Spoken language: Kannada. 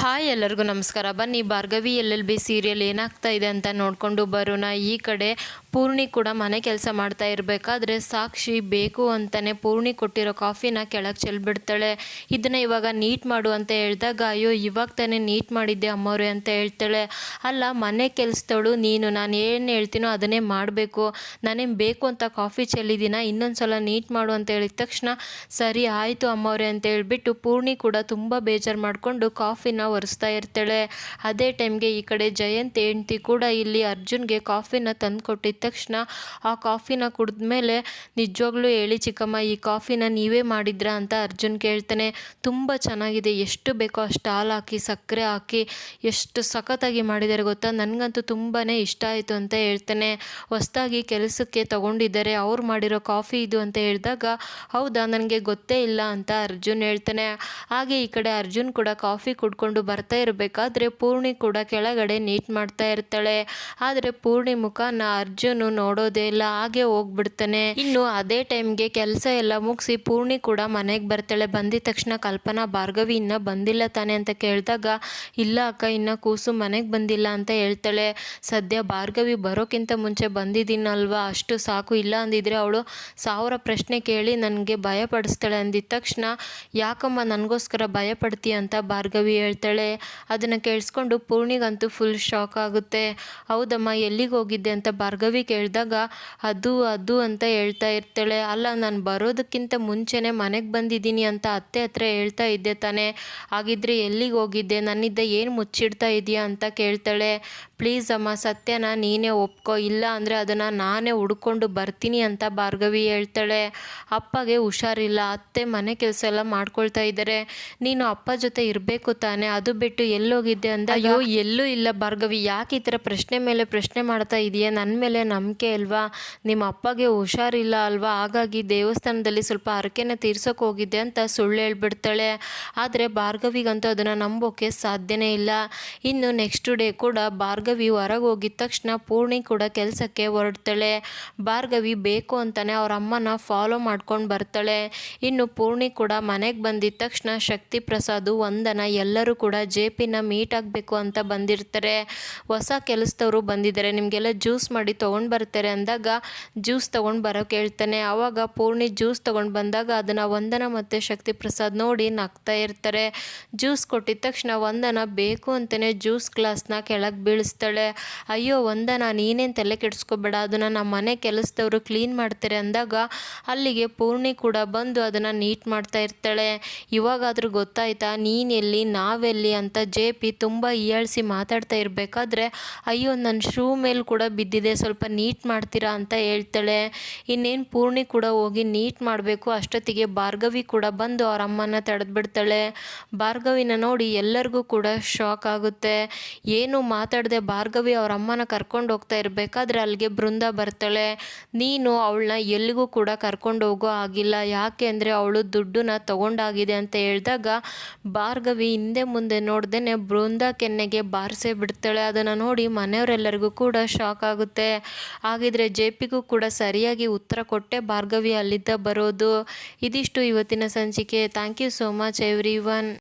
ಹಾಯ್ ಎಲ್ಲರಿಗೂ ನಮಸ್ಕಾರ. ಬನ್ನಿ, ಭಾರ್ಗವಿ ಎಲ್ ಬಿ ಸೀರಿಯಲ್ ಏನಾಗ್ತಾ ಇದೆ ಅಂತ ನೋಡಿಕೊಂಡು ಬರೋಣ. ಈ ಕಡೆ ಪೂರ್ಣಿ ಕೂಡ ಮನೆ ಕೆಲಸ ಮಾಡ್ತಾ ಇರಬೇಕಾದ್ರೆ ಸಾಕ್ಷಿ ಬೇಕು ಅಂತಲೇ ಪೂರ್ಣಿ ಕೊಟ್ಟಿರೋ ಕಾಫಿನ ಕೆಳಗೆ ಚೆಲ್ಬಿಡ್ತಾಳೆ. ಇದನ್ನು ಇವಾಗ ನೀಟ್ ಮಾಡು ಅಂತ ಹೇಳಿದಾಗ, ಅಯ್ಯೋ, ಇವಾಗ ತಾನೇ ನೀಟ್ ಮಾಡಿದ್ದೆ ಅಮ್ಮವ್ರೆ ಅಂತ ಹೇಳ್ತಾಳೆ. ಅಲ್ಲ, ಮನೆ ಕೆಲಸದವಳು ನೀನು, ನಾನು ಏನು ಹೇಳ್ತೀನೋ ಅದನ್ನೇ ಮಾಡಬೇಕು. ನಾನೇನು ಬೇಕು ಅಂತ ಕಾಫಿ ಚೆಲ್ಲಿದ್ದೀನ? ಇನ್ನೊಂದು ಸಲ ನೀಟ್ ಮಾಡು ಅಂತ ಹೇಳಿದ ತಕ್ಷಣ, ಸರಿ, ಆಯಿತು ಅಮ್ಮವ್ರೆ ಅಂತ ಹೇಳ್ಬಿಟ್ಟು ಪೂರ್ಣಿ ಕೂಡ ತುಂಬ ಬೇಜಾರು ಮಾಡಿಕೊಂಡು ಕಾಫಿನ ಒರೆಸ್ತಾ ಇರ್ತಾಳೆ. ಅದೇ ಟೈಮ್ಗೆ ಈ ಕಡೆ ಜಯಂತ್ ಹೆಂಡ್ತಿ ಕೂಡ ಇಲ್ಲಿ ಅರ್ಜುನ್ಗೆ ಕಾಫಿನ ತಂದು ಕೊಟ್ಟಿದ್ದ ತಕ್ಷಣ ಆ ಕಾಫಿನ ಕುಡಿದ್ಮೇಲೆ ನಿಜವಾಗ್ಲೂ ಹೇಳಿ, ಚಿಕ್ಕಮ್ಮ, ಈ ಕಾಫಿನ ನೀವೇ ಮಾಡಿದ್ರಾ? ಅಂತ ಅರ್ಜುನ್ ಕೇಳ್ತಾನೆ. ತುಂಬ ಚೆನ್ನಾಗಿದೆ. ಎಷ್ಟು ಬೇಕೋ ಅಷ್ಟು ಹಾಲು ಹಾಕಿ, ಸಕ್ಕರೆ ಹಾಕಿ, ಎಷ್ಟು ಸಖತ್ತಾಗಿ ಮಾಡಿದ್ದಾರೆ ಗೊತ್ತಾ? ನನಗಂತೂ ತುಂಬಾ ಇಷ್ಟ ಆಯಿತು ಅಂತ ಹೇಳ್ತಾನೆ. ಹೊಸ್ತಾಗಿ ಕೆಲಸಕ್ಕೆ ತಗೊಂಡಿದ್ದಾರೆ. ಅವ್ರು ಮಾಡಿರೋ ಕಾಫಿ ಇದು ಅಂತ ಹೇಳಿದಾಗ, ಹೌದಾ? ನನಗೆ ಗೊತ್ತೇ ಇಲ್ಲ ಅಂತ ಅರ್ಜುನ್ ಹೇಳ್ತಾನೆ. ಹಾಗೆ ಈ ಕಡೆ ಅರ್ಜುನ್ ಕೂಡ ಕಾಫಿ ಕುಡ್ಕೊಂಡು ಬರ್ತಾ ಇರಬೇಕಾದ್ರೆ ಪೂರ್ಣಿ ಕೂಡ ಕೆಳಗಡೆ ನೀಟ್ ಮಾಡ್ತಾ ಇರ್ತಾಳೆ. ಆದರೆ ಪೂರ್ಣಿ ಮುಖನ ಅರ್ಜುನ್ ನೋಡೋದೇ ಇಲ್ಲ, ಹಾಗೆ ಹೋಗ್ಬಿಡ್ತಾನೆ. ಇನ್ನು ಅದೇ ಟೈಮ್ಗೆ ಕೆಲಸ ಎಲ್ಲ ಮುಗಿಸಿ ಪೂರ್ಣಿ ಕೂಡ ಮನೆಗೆ ಬರ್ತಾಳೆ. ಬಂದಿದ ತಕ್ಷಣ ಕಲ್ಪನಾ ಭಾರ್ಗವಿ ಇನ್ನ ಬಂದಿಲ್ಲ ತಾನೆ ಅಂತ ಕೇಳಿದಾಗ, ಇಲ್ಲ ಅಕ್ಕ, ಇನ್ನ ಕೂಸು ಮನೆಗೆ ಬಂದಿಲ್ಲ ಅಂತ ಹೇಳ್ತಾಳೆ. ಸದ್ಯ ಭಾರ್ಗವಿ ಬರೋಕ್ಕಿಂತ ಮುಂಚೆ ಬಂದಿದ್ದೀನಲ್ವಾ? ಅಷ್ಟು ಸಾಕು ಇಲ್ಲ ಅಂದಿದ್ರೆ ಅವಳು ಸಾವಿರ ಪ್ರಶ್ನೆ ಕೇಳಿ ನನಗೆ ಭಯ ಪಡಿಸ್ತಾಳೆ ಅಂದಿದ ತಕ್ಷಣ, ಯಾಕಮ್ಮ ನನಗೋಸ್ಕರ ಭಯ ಪಡ್ತೀಯ ಅಂತ ಭಾರ್ಗವಿ ಹೇಳ್ತಾಳೆ. ಅದನ್ನು ಕೇಳಿಸ್ಕೊಂಡು ಪೂರ್ಣಿಗಂತೂ ಫುಲ್ ಶಾಕ್ ಆಗುತ್ತೆ. ಹೌದಮ್ಮ, ಎಲ್ಲಿಗೆ ಹೋಗಿದ್ದೆ ಅಂತ ಭಾರ್ಗವಿ ಕೇಳಿದಾಗ, ಅದು ಅದು ಅಂತ ಹೇಳ್ತಾ ಇರ್ತಾಳೆ. ಅಲ್ಲ, ನಾನು ಬರೋದಕ್ಕಿಂತ ಮುಂಚೆನೇ ಮನೆಗೆ ಬಂದಿದ್ದೀನಿ ಅಂತ ಅತ್ತೆ ಹತ್ರ ಹೇಳ್ತಾ ಇದ್ದೆ ತಾನೇ. ಹಾಗಿದ್ರೆ ಎಲ್ಲಿಗೆ ಹೋಗಿದ್ದೆ? ನನ್ನಿದ್ದ ಏನು ಮುಚ್ಚಿಡ್ತಾ ಇದೆಯಾ ಅಂತ ಕೇಳ್ತಾಳೆ. ಪ್ಲೀಸ್ ಅಮ್ಮ, ಸತ್ಯನ ನೀನೇ ಒಪ್ಕೋ. ಇಲ್ಲ ಅಂದರೆ ಅದನ್ನು ನಾನೇ ಹುಡ್ಕೊಂಡು ಬರ್ತೀನಿ ಅಂತ ಭಾರ್ಗವಿ ಹೇಳ್ತಾಳೆ. ಅಪ್ಪಗೆ ಹುಷಾರಿಲ್ಲ. ಅತ್ತೆ ಮನೆ ಕೆಲಸ ಎಲ್ಲ ಮಾಡ್ಕೊಳ್ತಾ ಇದ್ದಾರೆ ನೀನು ಅಪ್ಪ ಜೊತೆ ಇರಬೇಕು ತಾನೆ. ಅದು ಬಿಟ್ಟು ಎಲ್ಲೋಗಿದ್ದೆ ಅಂದ ಅಯ್ಯೋ, ಎಲ್ಲೂ ಇಲ್ಲ ಭಾರ್ಗವಿ, ಯಾಕೆ ಈ ಥರ ಪ್ರಶ್ನೆ ಮೇಲೆ ಪ್ರಶ್ನೆ ಮಾಡ್ತಾ ಇದೆಯಾ? ನನ್ನ ಮೇಲೆ ನಂಬಿಕೆ ಅಲ್ವಾ? ನಿಮ್ಮ ಅಪ್ಪಗೆ ಹುಷಾರಿಲ್ಲ ಅಲ್ವಾ? ಹಾಗಾಗಿ ದೇವಸ್ಥಾನದಲ್ಲಿ ಸ್ವಲ್ಪ ಹರಕೆನ ತೀರ್ಸೋಕೆ ಹೋಗಿದ್ದೆ ಅಂತ ಸುಳ್ಳು ಹೇಳ್ಬಿಡ್ತಾಳೆ. ಆದರೆ ಭಾರ್ಗವಿಗಂತೂ ಅದನ್ನು ನಂಬೋಕೆ ಸಾಧ್ಯನೇ ಇಲ್ಲ. ಇನ್ನು ನೆಕ್ಸ್ಟ್ ಡೇ ಕೂಡ ಭಾರ್ಗವಿ ಹೊರಗೆ ಹೋಗಿದ ತಕ್ಷಣ ಪೂರ್ಣಿ ಕೂಡ ಕೆಲಸಕ್ಕೆ ಹೊರಡ್ತಾಳೆ. ಭಾರ್ಗವಿ ಬೇಕು ಅಂತಲೇ ಅವ್ರ ಅಮ್ಮನ ಫಾಲೋ ಮಾಡ್ಕೊಂಡು ಬರ್ತಾಳೆ. ಇನ್ನು ಪೂರ್ಣಿ ಕೂಡ ಮನೆಗೆ ಬಂದಿದ್ದ ತಕ್ಷಣ ಶಕ್ತಿ ಪ್ರಸಾದ್, ವಂದನ ಎಲ್ಲರೂ ಕೂಡ ಜೆ ಪಿನ ಮೀಟ್ ಆಗಬೇಕು ಅಂತ ಬಂದಿರ್ತಾರೆ. ಹೊಸ ಕೆಲಸದವರು ಬಂದಿದ್ದಾರೆ. ನಿಮಗೆಲ್ಲ ಜ್ಯೂಸ್ ಮಾಡಿ ತೊಗೊಂಡು ಬರ್ತಾರೆ ಅಂದಾಗ ಜ್ಯೂಸ್ ತೊಗೊಂಡು ಬರೋಕೆ ಹೇಳ್ತಾನೆ ಆವಾಗ ಪೂರ್ಣಿ ಜ್ಯೂಸ್ ತೊಗೊಂಡು ಬಂದಾಗ ಅದನ್ನು ವಂದನ ಮತ್ತು ಶಕ್ತಿ ಪ್ರಸಾದ್ ನೋಡಿ ನಗ್ತಾ ಇರ್ತಾರೆ. ಜ್ಯೂಸ್ ಕೊಟ್ಟಿದ ತಕ್ಷಣ ವಂದನ ಬೇಕು ಅಂತಲೇ ಜ್ಯೂಸ್ ಗ್ಲಾಸ್ನ ಕೆಳಗೆ ಬೀಳಿಸ್ತಾಳೆ. ಅಯ್ಯೋ ವಂದನ, ನೀನೇನು ತಲೆ ಕೆಡಿಸ್ಕೋಬೇಡ, ಅದನ್ನು ನಮ್ಮ ಮನೆ ಕೆಲಸದವರು ಕ್ಲೀನ್ ಮಾಡ್ತಾರೆ ಅಂದಾಗ ಅಲ್ಲಿಗೆ ಪೂರ್ಣಿ ಕೂಡ ಬಂದು ಅದನ್ನು ನೀಟ್ ಮಾಡ್ತಾ ಇರ್ತಾಳೆ. ಇವಾಗಾದರೂ ಗೊತ್ತಾಯ್ತಾ ನೀನೆಲ್ಲಿ ಎಲ್ಲಿ ನಾವೆಲ್ಲಿ ಅಂತ ಜೆ ಪಿ ತುಂಬ ಹೀಯಾಳಿಸಿ ಮಾತಾಡ್ತಾ ಇರಬೇಕಾದ್ರೆ, ಅಯ್ಯೋ ನನ್ನ ಶೂ ಮೇಲೆ ಕೂಡ ಬಿದ್ದಿದೆ, ಸ್ವಲ್ಪ ನೀಟ್ ಮಾಡ್ತೀರಾ ಅಂತ ಹೇಳ್ತಾಳೆ. ಇನ್ನೇನು ಪೂರ್ಣಿ ಕೂಡ ಹೋಗಿ ನೀಟ್ ಮಾಡಬೇಕು, ಅಷ್ಟೊತ್ತಿಗೆ ಭಾರ್ಗವಿ ಕೂಡ ಬಂದು ಅವ್ರ ಅಮ್ಮನ ತಡೆದ್ಬಿಡ್ತಾಳೆ. ಭಾರ್ಗವಿನ ನೋಡಿ ಎಲ್ಲರಿಗೂ ಕೂಡ ಶಾಕ್ ಆಗುತ್ತೆ. ಏನು ಮಾತಾಡದೆ ಭಾರ್ಗವಿ ಅವ್ರ ಅಮ್ಮನ ಕರ್ಕೊಂಡು ಹೋಗ್ತಾ ಇರಬೇಕಾದ್ರೆ ಅಲ್ಲಿಗೆ ಬೃಂದ ಬರ್ತಾಳೆ. ನೀನು ಅವಳನ್ನ ಎಲ್ಲಿಗೂ ಕೂಡ ಕರ್ಕೊಂಡು ಹೋಗೋ ಆಗಿಲ್ಲ. ಯಾಕೆ ಅಂದರೆ ಅವಳು ದುಡ್ಡನ್ನ ತಗೊಂಡಾಗಿದೆ ಅಂತ ಹೇಳಿದಾಗ, ಭಾರ್ಗವಿ ಹಿಂದೆ ಮುಂದೆ ನೋಡ್ದೇ ಬೃಂದ ಕೆನ್ನೆಗೆ ಬಾರಿಸೇ ಬಿಡ್ತಾಳೆ. ಅದನ್ನು ನೋಡಿ ಮನೆಯವರೆಲ್ಲರಿಗೂ ಕೂಡ ಶಾಕ್ ಆಗುತ್ತೆ. ಹಾಗಿದ್ರೆ ಜೆ ಪಿಗೂ ಕೂಡ ಸರಿಯಾಗಿ ಉತ್ತರ ಕೊಟ್ಟೆ ಭಾರ್ಗವಿ ಅಲ್ಲಿದ್ದ ಬರೋದು. ಇದಿಷ್ಟು ಇವತ್ತಿನ ಸಂಚಿಕೆ. Thank you so much everyone